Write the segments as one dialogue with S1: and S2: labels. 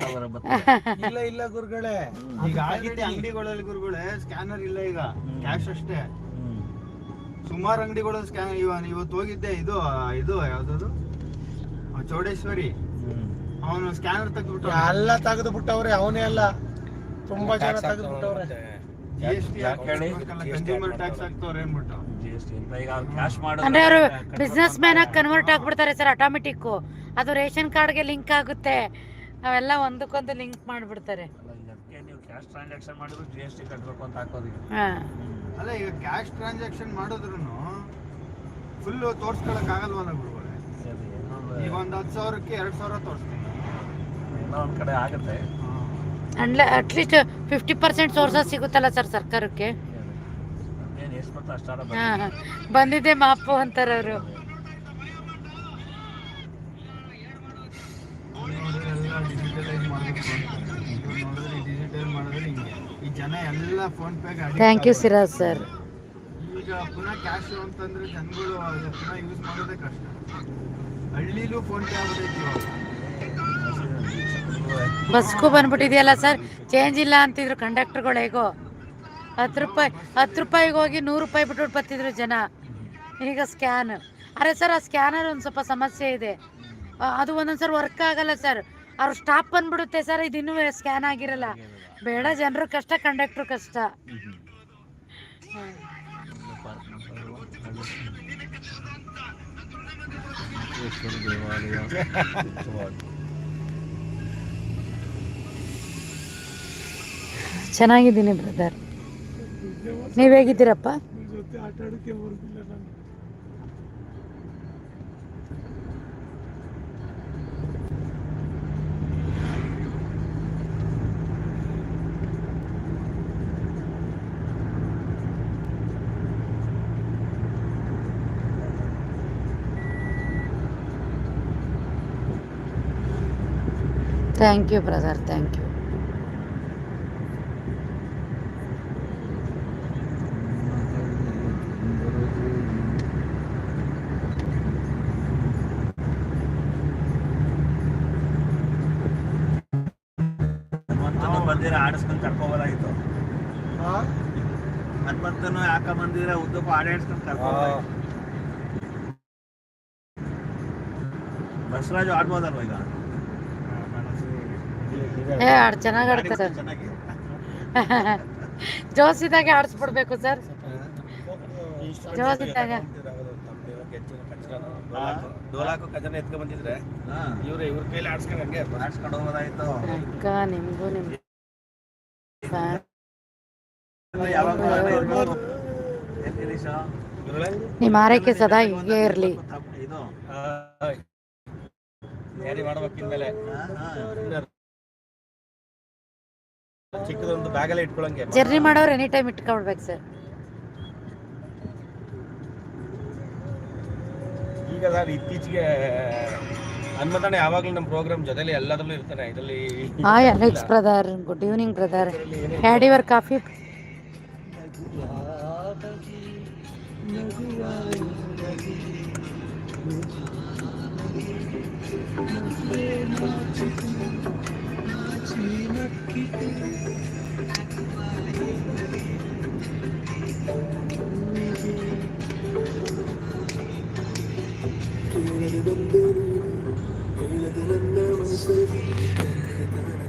S1: ಇಲ್ಲ ಇಲ್ಲ ಗುರುಗಳೇ. ಈಗ ಆಗಿದೆ ಅಂಗಡಿಗಳಲ್ಲಿ ಗುರುಗಳೇ ಸ್ಕ್ಯಾನರ್ ಇಲ್ಲ ಈಗ. ಕ್ಯಾಶ್ ಅಷ್ಟೇ. ಸುಮಾರು ಅಂಗಡಿಗಳು ಸ್ಕ್ಯಾನ್ ಇವತ್ತು ಹೋಗಿದ್ದೆ ಇದು ಇದು ಯಾವ್ದದು? ಚೌಡೇಶ್ವರಿ. ಅವನು ಸ್ಕ್ಯಾನರ್ ತೆಗೆದ್ಬಿಟ್ಟು
S2: ಎಲ್ಲ ತೆಗೆದು ಬಿಟ್ಟವ್ರೆ ಅವನೇ ಅಲ್ಲ. ತುಂಬಾ ಜನ ತೆಗೆದು ಬಿಟ್ಟವ್ರೆ
S3: ಅಂದ್ರೆ ಅವರು ಬಿಸ್ನೆಸ್ ಮ್ಯಾನ್ ಆಗಿ ಕನ್ವರ್ಟ್ ಆಗ್ಬಿಡ್ತಾರೆ ಸರ್ ಆಟೋಮೆಟಿಕ್ ಅದು ರೇಷನ್ ಕಾರ್ಡ್ಗೆ ಲಿಂಕ್ ಆಗುತ್ತೆ. ಅವೆಲ್ಲ ಒಂದಕ್ಕೊಂದು ಲಿಂಕ್ ಮಾಡಿಬಿಡ್ತಾರೆ.
S4: ಅಲ್ಲ, ನೀವು ಕ್ಯಾಶ್ ಟ್ರಾನ್ಸಾಕ್ಷನ್ ಮಾಡಿದ್ರು ಜಿ ಎಸ್ ಟಿ ಕಟ್ಟಬೇಕು ಅಂತ ಹಾಕೋದು ಈಗ.
S3: ಹಾ.
S1: ಅಲ್ಲ ಈಗ ಕ್ಯಾಶ್ ಟ್ರಾನ್ಸಾಕ್ಷನ್ ಮಾಡಿದ್ರು ಫುಲ್ ತೋರ್ಸ್ಕೊಳಕ್ ಆಗಲ್ವಲ್ಲ ಗುರುಗಳೇ
S4: ಅದು ಏನೋ ಒಂದು-
S1: ಈಗ ಹತ್ತು ಸಾವಿರಕ್ಕೆ ಎರಡ್ ಸಾವಿರ ತೋರಿಸ್ತೀನಿ.
S4: ಎಲ್ಲ ಒಂದ್ ಕಡೆ ಆಗುತ್ತೆ.
S3: ಅಂಡ್ಲೆ at least fifty percent sources ಸಿಗುತ್ತಲ್ಲ ಸರ್ ಸರ್ಕಾರಕ್ಕೆ?
S4: ಏನು ಎಷ್ಟು ಅಷ್ಟಾರ
S3: ಹಾ. ಬಂದಿದೆ ಮಾಪು ಅಂತಾರೆ ಅವರು
S1: ಡಿಜಿಟಲೈಸ್ ಮಾಡಬೇಕು ನೋಡಿದ್ರೆ ಡಿಜಿಟಲ್ ಮಾಡಿದ್ರೆ ಹಿಂಗೆ. ಈ ಜನ ಎಲ್ಲ ಫೋನ್ ಪೇಗೆ
S3: ಥ್ಯಾಂಕ್ ಯು ಸಿರಾಜ್ ಸರ್
S1: ಈಗ ಪುನಃ ಕ್ಯಾಶ್ ಅಂತಂದ್ರೆ ಜನಗಳು ಅದು ಪುನಃ ಯೂಸ್ ಮಾಡೋದೇ ಕಷ್ಟ. ಹಳ್ಳಿಲೂ ಫೋನ್ ಪೇ ಆಗ್ಬಿಟ್ಟೈತಿ ಇವಾಗ.
S3: ಬಸ್ಗೂ ಬಂದ್ಬಿಟ್ಟಿದೆಯಲ್ಲ ಸರ್ ಚೇಂಜ್ ಇಲ್ಲ ಅಂತಿದ್ರು ಕಂಡಕ್ಟರ್ಗಳು ಹೇಗೋ. ಹತ್ತು ರೂಪಾಯಿ ಹತ್ತು ರೂಪಾಯಿಗೆ ಹೋಗಿ ನೂರು ರೂಪಾಯಿ ಬಿಟ್ಬಿಟ್ಟು ಬರ್ತಿದ್ರು ಜನ. ಈಗ ಸ್ಕ್ಯಾನ್ ಅರೆ ಸರ್ ಆ ಸ್ಕ್ಯಾನರ್ ಒಂದು ಸ್ವಲ್ಪ ಸಮಸ್ಯೆ ಇದೆ. ಅದು ಅದು ಒಂದೊಂದ್ಸರಿ ವರ್ಕ್ ಆಗಲ್ಲ ಸರ್ ಅವ್ರು ಸ್ಟಾಪ್ ಬಂದ್ಬಿಡುತ್ತೆ ಸರ್, ಇದು ಇನ್ನೂ ಸ್ಕ್ಯಾನ್ ಆಗಿರಲ್ಲ. ಬೇಡ ಜನರು ಕಷ್ಟ ಕಂಡಕ್ಟ್ರು ಕಷ್ಟ. ಚೆನ್ನಾಗಿದ್ದೀನಿ ಬ್ರದರ್ ನೀವ್ ಹೇಗಿದ್ದೀರಪ್ಪ?
S2: ಜೊತೆ ಆಟ ಆಡಕ್ಕೆ ಬರುದಿಲ್ಲ ನಾನು
S3: thank you brother thank you
S4: ಹನುಮಂತನು ಬಂದಿರ ಆಡಿಸ್ಕೊಂಡು ಕರ್ಕೋಬೋದಾಗಿತ್ತು
S2: ಹಾ?
S4: ಹನುಮಂತನು ಯಾಕ ಬಂದಿರ ಉದ್ದಕ್ಕೂ ಆಡಾಡಿಸ್ಕೊಂಡು ಕರ್ಕೋಬೋದಾಗಿತ್ತು ಬಸವರಾಜು ಆಡ್ಬೋದಲ್ವ ಈಗ?
S3: ಏ ಆಡ್ ಚೆನ್ನಾಗಿ ಆಡ್ತಾರೆ. ಜೋಸಿದಾಗೆ ಆಡಿಸ್ಬಿಡ್ಬೇಕು ಸರ್. ಜೋಸಿದಾಗ
S2: ಡೋಲಾಕು ಕಜನ ಎತ್ಕೊಂಡ್ ಬಂದಿದ್ರೆ
S4: ಹಾ.
S2: ಇವ್ರ ಕೈಲಿ ಆಡ್ಸ್ಕೊಂಡ್ ಹಂಗೆ
S3: ಅಕ್ಕ ನಿಮಗೂ? ನಿಮ್ಮ ಆರೈಕೆ ಸದಾ ಹೀಗೆ ಇರಲಿ.
S4: ಇದು?
S2: ಚಿಕ್ಕದೊಂದು ಬ್ಯಾಗಲ್ಲೇ ಇಟ್ಕೊಳಂಗೆ.
S3: ಜರ್ನಿ ಮಾಡೋರು ಎನಿ ಟೈಮ್ ಇಟ್ಕೊಳ್ಬೇಕು ಸರ್
S2: ಈಗ ಸರ್ ಇತ್ತೀಚೆಗೆ ಹನುಮಂತಣ್ಣ ಯಾವಾಗಲೂ ನಮ್ಮ ಪ್ರೋಗ್ರಾಮ್ ಜೊತೆಲಿ ಎಲ್ಲದರಲ್ಲೂ ಇರ್ತಾನೆ. ಇದರಲ್ಲಿ
S3: hi Alex brother good evening brother had your coffee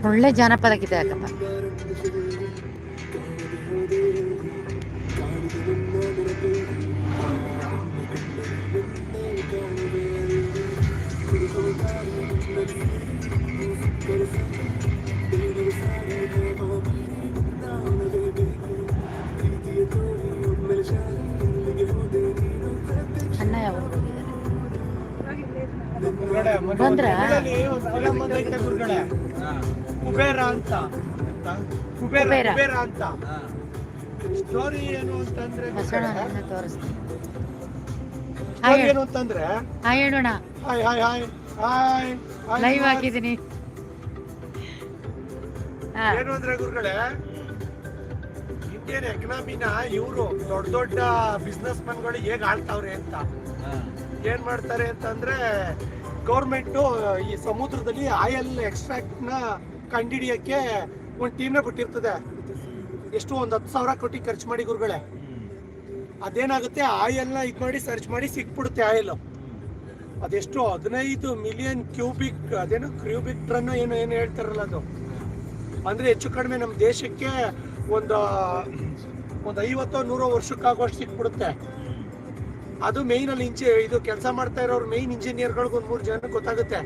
S3: ಒಳ್ಳೆ ಜಾನಪದ ಗೀತೆ ಯಾಕಪ್ಪ
S2: ಕುಬೇರ ಅಂತ. ಕುಬೇರ
S3: ಕುಬೇರ.
S2: ಕುಬೇರ ಅಂತ. ಸ್ಟೋರಿ ಏನು ಅಂತಂದ್ರೆ
S3: ಬಸವಣ್ಣ ನನ್ನ ತೋರಿಸ್ತೀನಿ. ಹಾಯ್
S2: ಏನು ಅಂತಂದ್ರೆ?
S3: ಹಾಯ್ ಹೇಳೋಣ
S2: hi hi hi. Hi hi
S3: live ಹಾಕಿದ್ದೀನಿ. ಹಾ.
S2: ಏನು ಅಂದ್ರೆ ಗುರುಗಳೇ ಇಂಡಿಯನ್ ಎಕನಾಮಿನ ಇವರು ದೊಡ್ಡ ದೊಡ್ಡ ಬಿಸ್ನೆಸ್ ಮನ್ಗಳು ಹೇಗ್ ಆಳ್ತಾವ್ರೆ ಅಂತ. ಏನ್ ಮಾಡ್ತಾರೆ ಅಂತಂದ್ರೆ ಗೌರ್ಮೆಂಟ್ ಈ ಸಮುದ್ರದಲ್ಲಿ ಆಯಲ್ ಎಕ್ಸ್ಟ್ರಾಕ್ಟ್ನ ಕಂಡಿಡಿಯಕ್ಕೆ ಒಂದು ಟೀಮ್ನೇ ಬಿಟ್ಟಿರ್ತದೆ ಎಷ್ಟು ಒಂದು ಹತ್ತು ಸಾವಿರ ಕೋಟಿ ಖರ್ಚು ಮಾಡಿ ಗುರುಗಳೇ. ಅದೇನಾಗುತ್ತೆ ಆಯಿಲ್ನ ಇದು ಮಾಡಿ ಸರ್ಚ್ ಮಾಡಿ ಸಿಕ್ಬಿಡುತ್ತೆ ಆಯಿಲ್ ಅದೆಷ್ಟು ಹದಿನೈದು ಮಿಲಿಯನ್ ಕ್ಯೂಬಿಕ್ ಅದೇನು ಕ್ಯೂಬಿಕ್ ಟನ್ ಏನು ಏನು ಹೇಳ್ತಾರಲ್ಲ ಅದು. ಅಂದ್ರೆ ಹೆಚ್ಚು ಕಡಿಮೆ ನಮ್ಮ ದೇಶಕ್ಕೆ ಒಂದು ಒಂದು ಐವತ್ತೋ, ನೂರೋ ವರ್ಷಕ್ಕಾಗುವಷ್ಟು ಸಿಕ್ಬಿಡುತ್ತೆ. ಅದು ಮೇಯ್ನ್ ಅಲ್ಲಿ ಇಂಚೆ ಇದು ಕೆಲಸ ಮಾಡ್ತಾ ಇರೋರು ಮೇಯ್ನ್ ಇಂಜಿನಿಯರ್ಗಳಿಗೆ ಒಂದು ಮೂರು ಜನ ಗೊತ್ತಾಗುತ್ತೆ.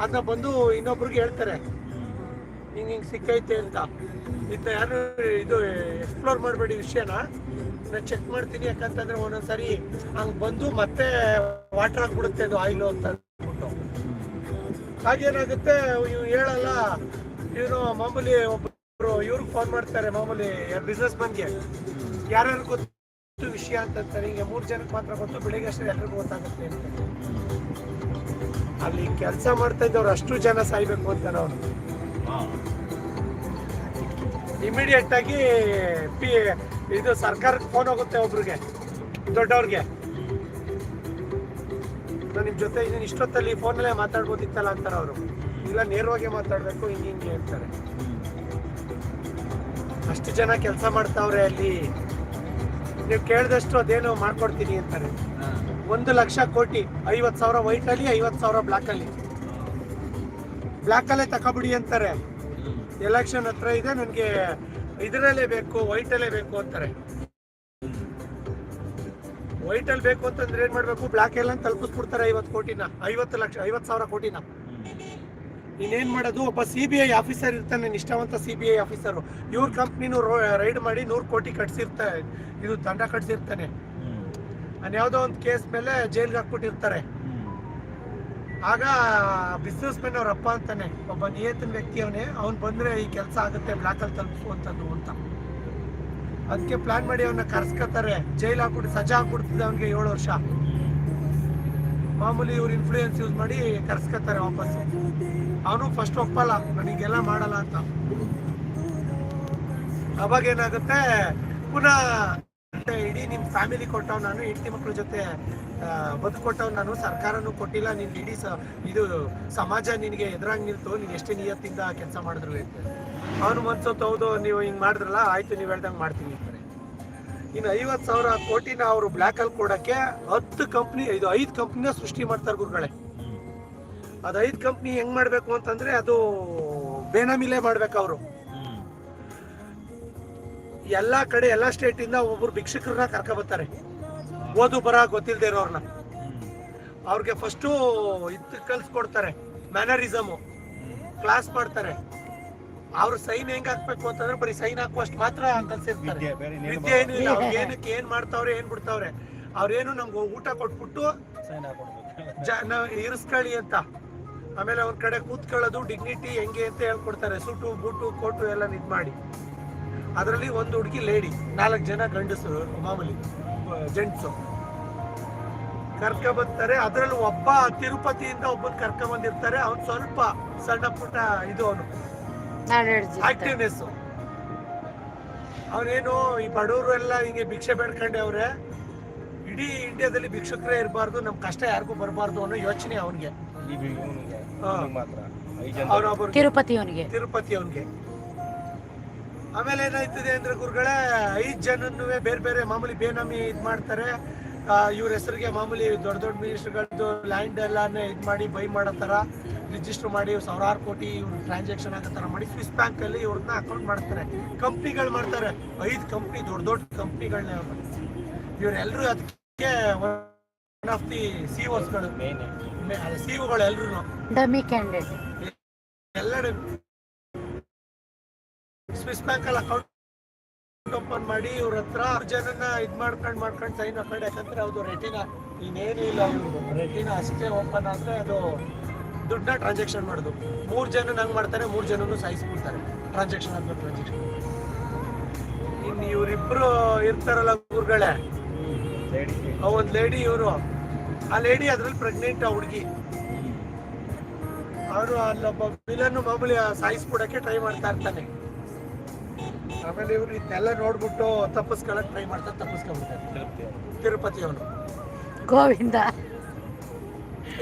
S2: ಅದನ್ನ ಬಂದು ಇನ್ನೊಬ್ರಿಗೆ ಹೇಳ್ತಾರೆ. ಹಿಂಗ್ ಹಿಂಗ್ ಸಿಕ್ಕೈತೆ ಅಂತ. ಇದನ್ನ ಯಾರು ಇದು ಎಕ್ಸ್ಪ್ಲೋರ್ ಮಾಡಬೇಡಿ ವಿಷಯನ. ನಾನು ಚೆಕ್ ಮಾಡ್ತೀನಿ ಯಾಕಂತಂದ್ರೆ ಒಂದೊಂದ್ಸರಿ ಹಂಗೆ ಬಂದು ಮತ್ತೆ ವಾಟರ್ ಹಾಕ್ಬಿಡುತ್ತೆ ಅದು ಆಯಿಲು ಅಂತ ಅಂದ್ಬಿಟ್ಟು. ಹಾಗೇನಾಗುತ್ತೆ ಇವ್ ಹೇಳಲ್ಲ, ಇವರು ಮಾಮೂಲಿ ಒಬ್ಬರು ಇವ್ರಿಗೆ ಫೋನ್ ಮಾಡ್ತಾರೆ ಮಾಮೂಲಿ ಬಿಸ್ನೆಸ್ ಮನ್ಗೆ ಯಾರ್ಯಾರು ಗೊತ್ತು ವಿಷಯ ಅಂತಂತಾರೆ ಹಿಂಗೆ ಮೂರು ಜನಕ್ಕೆ ಮಾತ್ರ ಗೊತ್ತು, ಬೆಳಿಗ್ಗೆ ಅಷ್ಟೇ ಎಲ್ರಿಗೂ ಗೊತ್ತಾಗುತ್ತೆ ಅಂತ. ಅಲ್ಲಿ ಕೆಲಸ ಮಾಡ್ತಾ ಇದ್ದವ್ರು ಅಷ್ಟು ಜನ ಸಾಯ್ಬೇಕು ಅಂತಾರೆ ಅವ್ರು ಇಮಿಡಿಯೇಟ್ ಆಗಿ ಪಿ ಇದು ಸರ್ಕಾರಕ್ಕೆ ಫೋನ್ ಹೋಗುತ್ತೆ ಒಬ್ರಿಗೆ ದೊಡ್ಡವ್ರಿಗೆ. ನಾನು ನಿಮ್ ಜೊತೆ ಇದನ್ನ ಇಷ್ಟೊತ್ತಲ್ಲಿ ಫೋನಲ್ಲೇ ಮಾತಾಡ್ಬೋದಿತ್ತಲ್ಲ ಅಂತಾರೆ ಅವರು. ಇಲ್ಲ ನೇರವಾಗಿ ಮಾತಾಡ್ಬೇಕು ಹಿಂಗೆ ಹಿಂಗೆ ಹೇಳ್ತಾರೆ ಅಷ್ಟು ಜನ ಕೆಲಸ ಮಾಡ್ತಾವ್ರೆ ಅಲ್ಲಿ. ನೀವು ಕೇಳಿದಷ್ಟು ಅದೇನು ಮಾಡ್ಕೊಡ್ತೀನಿ ಅಂತಾರೆ. ಒಂದು ಲಕ್ಷ ಕೋಟಿ ಐವತ್ತು ಸಾವಿರ ವೈಟ್ ಅಲ್ಲಿ ಐವತ್ ಸಾವಿರ ಬ್ಲಾಕ್ ಅಲ್ಲೇ ತಕೊಬಿಡಿ ಅಂತಾರೆ. ಎಲೆಕ್ಷನ್ ಹತ್ರ ಇದೆ ನನಗೆ ಇದರಲ್ಲೇ ಬೇಕು ವೈಟ್ ಅಲ್ಲೇ ಬೇಕು ಅಂತಾರೆ. ವೈಟ್ ಅಲ್ಲಿ ಬೇಕು ಅಂತಂದ್ರೆ ಏನ್ ಮಾಡ್ಬೇಕು? ಬ್ಲಾಕ್ ಎಲ್ಲ ತಲುಪಿಸ್ಬಿಡ್ತಾರೆ ಐವತ್ತು ಕೋಟಿನ ಐವತ್ತು ಲಕ್ಷ ಐವತ್ತು ಸಾವಿರ ಕೋಟಿನ. ಇನ್ನೇನ್ ಮಾಡೋದು? ಒಬ್ಬ ಸಿ ಬಿ ಐ ಆಫೀಸರ್ ಇರ್ತಾನೆ ನಿಷ್ಠಾವಂತ ಸಿ ಬಿ ಐ ಆಫೀಸರು ಇವ್ರ ಕಂಪ್ನಿನೂ ರೈಡ್ ಮಾಡಿ ನೂರು ಕೋಟಿ ಕಟ್ಸಿರ್ತಾರೆ ಇದು ದಂಡ ಕಟ್ಸಿರ್ತಾನೆ. ನಾನು ಯಾವುದೋ ಒಂದು ಕೇಸ್ ಮೇಲೆ ಜೈಲ್ಗೆ ಹಾಕ್ಬಿಟ್ಟಿರ್ತಾರೆ. ಆಗ ಬಿಸ್ನೆಸ್ ಮ್ಯಾನ್ ಅವ್ರ ಅಪ್ಪ ಅಂತಾನೆ, ಒಬ್ಬ ನಿಯತನ ವ್ಯಕ್ತಿ ಅವನೇ ಅವ್ನು ಬಂದ್ರೆ ಈ ಕೆಲಸ ಆಗುತ್ತೆ ಬ್ಲಾಕ್ ಅಲ್ಲಿ ತಲುಪಿಸುವಂಥದ್ದು ಅಂತ. ಅದಕ್ಕೆ ಪ್ಲಾನ್ ಮಾಡಿ ಅವನ್ನ ಕರ್ಸ್ಕೊತಾರೆ ಜೈಲ್ ಹಾಕ್ಬಿಟ್ಟು ಸಜಾ ಹಾಕ್ಬಿಡ್ತಿದ್ದೆ ಅವನಿಗೆ ಏಳು ವರ್ಷ. ಮಾಮೂಲಿ ಇವ್ರು ಇನ್ಫ್ಲೂಯೆನ್ಸ್ ಯೂಸ್ ಮಾಡಿ ಕರ್ಸ್ಕೊತಾರೆ ವಾಪಸ್ ಅವನು ಫಸ್ಟ್ ಒಪ್ಪಲ್ಲ, ನನಗೆಲ್ಲ ಮಾಡಲ್ಲ ಅಂತ. ಅವಾಗ ಏನಾಗುತ್ತೆ, ಪುನಃ ಮತ್ತೆ ಇಡೀ ನಿಮ್ ಫ್ಯಾಮಿಲಿ ಕೊಟ್ಟವ್ ನಾನು, ಹೆಂಡತಿ ಮಕ್ಕಳ ಜೊತೆ ಬದುಕೊಟ್ಟವ್ ನಾನು, ಸರ್ಕಾರನು ಕೊಟ್ಟಿಲ್ಲ, ನಿನ್ ಇಡೀ ಇದು ಸಮಾಜ ನಿನಗೆ ಎದುರಾಗಿ ನಿಲ್ತು, ನೀನ್ ಎಷ್ಟೇ ನಿಯತ್ತಿಂದ ಕೆಲಸ ಮಾಡಿದ್ರು ಅಂತ ಅವನು ಮನ್ಸೋತ್ ಹೌದು ನೀವು ಹಿಂಗ್ ಮಾಡಿದ್ರಲ್ಲ, ಆಯ್ತು, ನೀವು ಹೇಳ್ದಂಗೆ ಮಾಡ್ತೀನಿ ಇನ್ನು ಐವತ್ತು ಸಾವಿರ ಕೋಟಿನ ಅವರು ಬ್ಲ್ಯಾಕ್ ಅಲ್ಲಿ ಕೊಡಕ್ಕೆ ಹತ್ತು ಕಂಪ್ನಿ ಇದು ಐದು ಕಂಪ್ನಿನ ಸೃಷ್ಟಿ ಮಾಡ್ತಾರೆ ಗುರುಗಳೇ. ಅದು ಐದು ಕಂಪ್ನಿ ಹೆಂಗ್ ಮಾಡ್ಬೇಕು ಅಂತಂದ್ರೆ ಅದು ಬೇನಾಮಿಲೇ ಮಾಡ್ಬೇಕು ಅವರು. ಎಲ್ಲಾ ಕಡೆ ಎಲ್ಲ ಸ್ಟೇಟ್ ಇಂದ ಒಬ್ಬರು ಭಿಕ್ಷಕರನ್ನ ಕರ್ಕ ಬರ್ತಾರೆ. ಓದು ಬರ ಗೊತ್ತಿಲ್ಲದೆ ಇರೋರ್ನ. ಅವ್ರಿಗೆ ಫಸ್ಟು ಇದು ಕಲ್ಸ್ಕೊಡ್ತಾರೆ ಮ್ಯಾನರಿಸಮು ಕ್ಲಾಸ್ ಮಾಡ್ತಾರೆ. ಅವ್ರ ಸೈನ್ ಹೆಂಗ್ ಹಾಕ್ಬೇಕು ಅಂತಂದ್ರೆ ಬರೀ ಸೈನ್ ಹಾಕುವಷ್ಟು ಮಾತ್ರ ಕಲ್ಸಿರ್ತಾರೆ.
S5: ವಿದ್ಯೆ, ಏನು
S2: ಇಲ್ಲ ಏನಿಲ್ಲ. ಏನಕ್ಕೆ ಏನ್ ಮಾಡ್ತಾವ್ರೆ ಏನ್ ಬಿಡ್ತಾವ್ರೆ. ಅವ್ರೇನು ನಮ್ಗೆ ಊಟ ಕೊಟ್ಬಿಟ್ಟು ಇರಿಸ್ಕೊಳ್ಳಿ ಅಂತ. ಆಮೇಲೆ ಅವ್ರ ಕಡೆ ಕೂತ್ಕೊಳ್ಳೋದು ಡಿಗ್ನಿಟಿ ಹೆಂಗೆ ಅಂತ ಹೇಳ್ಕೊಡ್ತಾರೆ. ಸುಟ್ಟು ಬೂಟು ಕೋಟು ಎಲ್ಲ ಇದ್ ಮಾಡಿ ಅದರಲ್ಲಿ ಒಂದು ಹುಡುಗಿ ಲೇಡಿ ನಾಲ್ಕು ಜನ ಗಂಡಸರು ಮಾಮೂಲಿ ಜೆಂಟ್ಸು ಕರ್ಕ ಬರ್ತಾರೆ ಅದರಲ್ಲಿ ಒಬ್ಬ ತಿರುಪತಿಯಿಂದ ಒಬ್ಬನ್ ಕರ್ಕ ಬಂದಿರ್ತಾರೆ. ಅವ್ನು ಸ್ವಲ್ಪ ಸಣ್ಣ ಪುಟ್ಟ ಇದು ಅವನು. ಆಕ್ಟಿವ್ನೆಸ್ ಅವನೇನು ಈ ಬಡವರು ಎಲ್ಲ ಹಿಂಗೆ ಭಿಕ್ಷೆ ಬೇಡ್ಕೊಂಡೆ ಅವ್ರೆ. ಇಡೀ ಇಂಡಿಯಾದಲ್ಲಿ ಭಿಕ್ಷುಕರೇ ಇರಬಾರ್ದು. ನಮ್ ಕಷ್ಟ ಯಾರಿಗೂ ಬರಬಾರ್ದು ಅನ್ನೋ ಯೋಚನೆ ಅವನಿಗೆ.
S3: ತಿರುಪತಿ ಅವನಿಗೆ
S2: ತಿರುಪತಿ ಅವನ್ಗೆ ಆಮೇಲೆ ಏನಾಯ್ತದೆ ಅಂದ್ರೆ ಗುರುಗಳೇ ಐದು ಜನನ್ನು ಬೇರೆ ಬೇರೆ ಮಾಮೂಲಿ ಬೇನಾಮಿ ಇದು ಮಾಡ್ತಾರೆ. ಇವ್ರ ಹೆಸರಿಗೆ ಮಾಮೂಲಿ ದೊಡ್ಡ ದೊಡ್ಡ ಮಿನಿಸ್ಟರ್ಗಳದ್ದು ಲ್ಯಾಂಡ್ ಎಲ್ಲಾನೇ ಇದು ಮಾಡಿ ಬೈ ಮಾಡೋ ರಿಜಿಸ್ಟರ್ ಮಾಡಿ ಸಾವಿರಾರು ಕೋಟಿ ಇವ್ರ ಟ್ರಾನ್ಸಾಕ್ಷನ್ ಆಗೋ ತರ ಮಾಡಿ ಸ್ವಿಸ್ ಬ್ಯಾಂಕ್ ಅಲ್ಲಿ ಇವ್ರನ್ನ ಅಕೌಂಟ್ ಮಾಡ್ತಾರೆ. ಕಂಪ್ನಿಗಳು ಮಾಡ್ತಾರೆ. ಐದು ಕಂಪ್ನಿ ದೊಡ್ಡ ದೊಡ್ಡ ಕಂಪ್ನಿಗಳನ್ನ ಇವರೆಲ್ಲರೂ ಅದಕ್ಕೆ ಒನ್ ಆಫ್ ದಿ ಸಿಒಸ್ಗಳು
S5: ಮೇನ್
S2: ಸಿಒಗಳು ಎಲ್ರು
S3: ಡಮಿ ಕ್ಯಾಂಡಿಡೇಟ್
S2: ಎಲ್ಲರೂ ಸ್ವಿಸ್ ಬ್ಯಾಂಕ್ ಅಲ್ಲಿ ಅಕೌಂಟ್ ಓಪನ್ ಮಾಡಿ ಇವ್ರ ಹತ್ರ ಜನನ ಇದ್ ಮಾಡ್ಕೊಂಡ್ ಮಾಡ್ಕೊಂಡ್ ಸೈನ್ ಹಾಕೊಂಡು, ಯಾಕಂದ್ರೆ ಅದು ರೆಟಿನ ಇನ್ನೇನು ಇಲ್ಲ ರೆಟಿನಾ ಅಷ್ಟೇ ಓಪನ್ ಆದ್ರೆ ಅದು ದುಡ್ಡನ್ನ ಟ್ರಾನ್ಸಾಕ್ಷನ್ ಮಾಡೋದು. ಮೂರ್ ಜನ ಹಂಗ್ ಮಾಡ್ತಾರೆ, ಮೂರ್ ಜನನು ಸಾಯಿಸ್ಬಿಡ್ತಾರೆ. ಟ್ರಾನ್ಸಾಕ್ಷನ್ ಆದ್ಮೇಲೆ ಟ್ರಾನ್ಸಾಕ್ಷನ್ ಇನ್ ಇವ್ರಿಬ್ರು ಇರ್ತಾರಲ್ಲ ಗುರುಗಳೇ ಆ ಒಂದ್ ಲೇಡಿ ಇವರು. ಆ ಲೇಡಿ ಅದ್ರಲ್ಲಿ ಪ್ರೆಗ್ನೆಂಟ್ ಆ ಹುಡುಗಿ. ಅವರು ಅಲ್ಲೊಬ್ಬ ವಿಲನ್ ಮಾಮೂಲಿ ಸಾಯಿಸ್ಬಿಡಕ್ಕೆ ಟ್ರೈ ಮಾಡ್ತಾ ಇರ್ತಾನೆ. ಆಮೇಲೆ ಇವ್ರು ಇದನ್ನೆಲ್ಲ ನೋಡ್ಬಿಟ್ಟು ತಪ್ಪಿಸ್ಕೊಳಕ್ ಟ್ರೈ ಮಾಡ್ತಾ ತಪ್ಪಿಸ್ಕೊಂಡ್ಬಿಡ್ತಾರೆ.
S5: ತಿರುಪತಿ
S2: ಅವನು
S3: ಗೋವಿಂದ.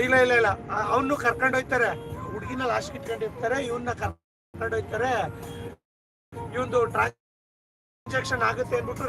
S2: ಇಲ್ಲ ಇಲ್ಲ ಇಲ್ಲ. ಅವನು ಕರ್ಕೊಂಡು ಹೋಯ್ತಾರೆ ಹುಡುಗಿನ ಲಾಸ್ಟ್ ಇಟ್ಕೊಂಡಿರ್ತಾರೆ ಇವನ್ನ ಕರ್ಕೊಂಡು ಹೋಯ್ತಾರೆ ಇವಂದು ಟ್ರಾನ್ಸಾಕ್ಷನ್ ಆಗುತ್ತೆ ಅಂದ್ಬಿಟ್ಟು